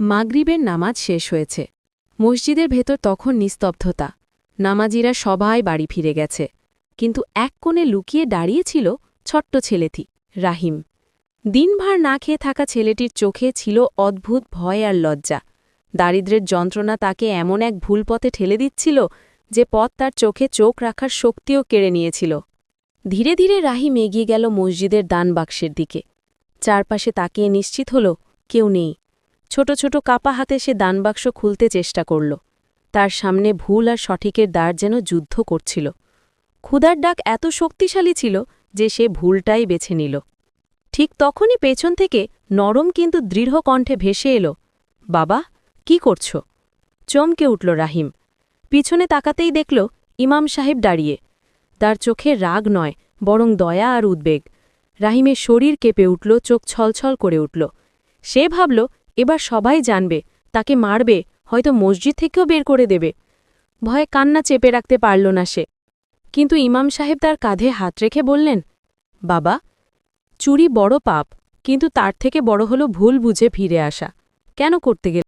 মাগরিবের নামাজ শেষ হয়েছে। মসজিদের ভেতর তখন নিস্তব্ধতা। নামাজিরা সবাই বাড়ি ফিরে গেছে। কিন্তু এক কোণে লুকিয়ে দাঁড়িয়েছিল ছোট্ট ছেলেটি, রাহিম। দিনভার না খেয়ে থাকা ছেলেটির চোখে ছিল অদ্ভুত ভয় আর লজ্জা। দারিদ্র্যের যন্ত্রণা তাকে এমন এক ভুল পথে ঠেলে দিচ্ছিল যে পথ তার চোখে চোখ রাখার শক্তিও কেড়ে নিয়েছিল। ধীরে ধীরে রাহিম এগিয়ে গেল মসজিদের দানবাক্সের দিকে। চারপাশে তাকিয়ে নিশ্চিত হল, কেউ নেই। ছোট ছোট কাপা হাতে সে দানবাক্স খুলতে চেষ্টা করল। তার সামনে ভুল আর সঠিকের দ্বার যেন যুদ্ধ করছিল। ক্ষুধার ডাক এত শক্তিশালী ছিল যে সে ভুলটাই বেছে নিল। ঠিক তখনই পেছন থেকে নরম কিন্তু দৃঢ় কণ্ঠে ভেসে এলো, বাবা, কি করছ? চমকে উঠল রাহিম। পিছনে তাকাতেই দেখল ইমাম সাহেব দাঁড়িয়ে। তার চোখে রাগ নয়, বরং দয়া আর উদ্বেগ। রাহিমের শরীর কেঁপে উঠল, চোখ ছলছল করে উঠল। সে ভাবল এবার সবাই জানবে, তাকে মারবে, হয়তো মসজিদ থেকেও বের করে দেবে। ভয়ে কান্না চেপে রাখতে পারল না সে। কিন্তু ইমাম সাহেব তার কাঁধে হাত রেখে বললেন, বাবা, চুরি বড় পাপ, কিন্তু তার থেকে বড় হলো ভুল বুঝে ফিরে আসা। কেন করতে গেল?